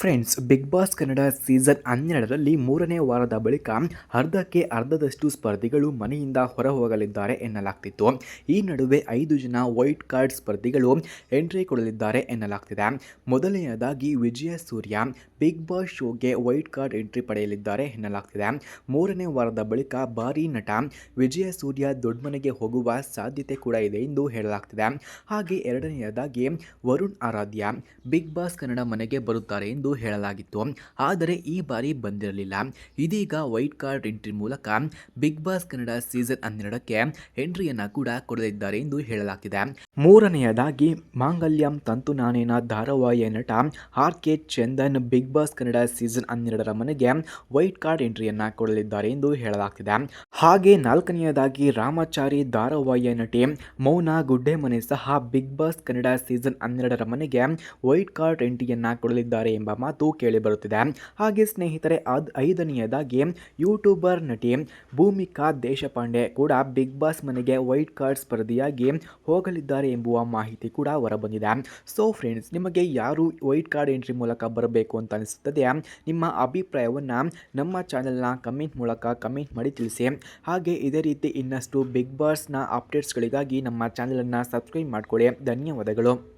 Friends, big boss Kannada season ಹನ್ನೆರಡರಲ್ಲಿ ಮೂರನೇ ವಾರದ ಬಳಿಕ ಅರ್ಧಕ್ಕೆ ಅರ್ಧದಷ್ಟು ಸ್ಪರ್ಧಿಗಳು ಮನೆಯಿಂದ ಹೊರ ಹೋಗಲಿದ್ದಾರೆ ಎನ್ನಲಾಗ್ತಿತ್ತು. ಈ ನಡುವೆ ಐದು ಜನ ವೈಟ್ ಕಾರ್ಡ್ ಸ್ಪರ್ಧಿಗಳು ಎಂಟ್ರಿ ಕೊಡಲಿದ್ದಾರೆ ಎನ್ನಲಾಗ್ತಿದೆ. ಮೊದಲನೆಯದಾಗಿ ವಿಜಯ ಸೂರ್ಯ, ಬಿಗ್ ಬಾಸ್ ಶೋಗೆ ವೈಟ್ ಕಾರ್ಡ್ ಎಂಟ್ರಿ ಪಡೆಯಲಿದ್ದಾರೆ ಎನ್ನಲಾಗ್ತಿದೆ. ಮೂರನೇ ವಾರದ ಬಳಿಕ ಭಾರಿ ನಟ ವಿಜಯ ಸೂರ್ಯ ದೊಡ್ಡಮನೆಗೆ ಹೋಗುವ ಸಾಧ್ಯತೆ ಕೂಡ ಇದೆ ಎಂದು ಹೇಳಲಾಗ್ತಿದೆ. ಹಾಗೆ ಎರಡನೆಯದಾಗಿ ವರುಣ್ ಆರಾಧ್ಯ, ಬಿಗ್ ಬಾಸ್ ಕನ್ನಡ ಮನೆಗೆ ಬರುತ್ತಾರೆ ಎಂದು ಹೇಳಲಾಗಿತ್ತು. ಆದರೆ ಈ ಬಾರಿ ಬಂದಿರಲಿಲ್ಲ. ಇದೀಗ ವೈಟ್ ಕಾರ್ಡ್ ಎಂಟ್ರಿ ಮೂಲಕ ಬಿಗ್ ಬಾಸ್ ಕನ್ನಡ ಸೀಸನ್ ಹನ್ನೆರಡಕ್ಕೆ ಎಂಟ್ರಿಯನ್ನು ಕೂಡ ಕೊಡಲಿದ್ದಾರೆ ಎಂದು ಹೇಳಲಾಗಿದೆ. ಮೂರನೆಯದಾಗಿ, ಮಾಂಗಲ್ಯಂ ತಂತು ನಾನೇನ ಧಾರಾವಾಹಿಯ ನಟ R K Chandan big boss Kannada season ಹನ್ನೆರಡರ ಮನೆಗೆ ವೈಟ್ ಕಾರ್ಡ್ ಎಂಟ್ರಿಯನ್ನು ಕೊಡಲಿದ್ದಾರೆ ಎಂದು ಹೇಳಲಾಗ್ತಿದೆ. ಹಾಗೆ ನಾಲ್ಕನೆಯದಾಗಿ, ರಾಮಾಚಾರಿ ಧಾರಾವಾಹಿಯ ನಟಿ ಮೌನಾ ಗುಡ್ಡೆ ಮನೆ ಸಹ ಬಿಗ್ ಬಾಸ್ ಕನ್ನಡ ಸೀಸನ್ ಹನ್ನೆರಡರ ಮನೆಗೆ ವೈಟ್ ಕಾರ್ಡ್ ಎಂಟ್ರಿಯನ್ನು ಕೊಡಲಿದ್ದಾರೆ ಎಂಬ ಮಾತು ಕೇಳಿಬರುತ್ತಿದೆ ಹಾಗೆ ಸ್ನೇಹಿತರೆ, ಅದ್ ಐದನೆಯದಾಗಿ ಯೂಟ್ಯೂಬರ್ ನಟಿ ಭೂಮಿಕಾ ದೇಶಪಾಂಡೆ ಕೂಡ ಬಿಗ್ ಬಾಸ್ ಮನೆಗೆ ವೈಟ್ ಕಾರ್ಡ್ ಸ್ಪರ್ಧಿಯಾಗಿ ಹೋಗಲಿದ್ದಾರೆ ಎಂಬುವ ಮಾಹಿತಿ ಕೂಡ ಹೊರಬಂದಿದೆ. ಸೊ ಫ್ರೆಂಡ್ಸ್ ನಿಮಗೆ ಯಾರು ವೈಟ್ ಕಾರ್ಡ್ ಎಂಟ್ರಿ ಮೂಲಕ ಬರಬೇಕು ಅಂತ ಅನಿಸುತ್ತದೆ? ನಿಮ್ಮ ಅಭಿಪ್ರಾಯವನ್ನು ನಮ್ಮ ಚಾನೆಲ್ನ ಕಮೆಂಟ್ ಮೂಲಕ ಕಮೆಂಟ್ ಮಾಡಿ ತಿಳಿಸಿ. ಹಾಗೆ ಇದೇ ರೀತಿ ಇನ್ನಷ್ಟು ಬಿಗ್ ಬಾಸ್ನ ಅಪ್ಡೇಟ್ಸ್ಗಳಿಗಾಗಿ ನಮ್ಮ ಚಾನೆಲನ್ನು ಸಬ್ಸ್ಕ್ರೈಬ್ ಮಾಡಿಕೊಳ್ಳಿ. ಧನ್ಯವಾದಗಳು.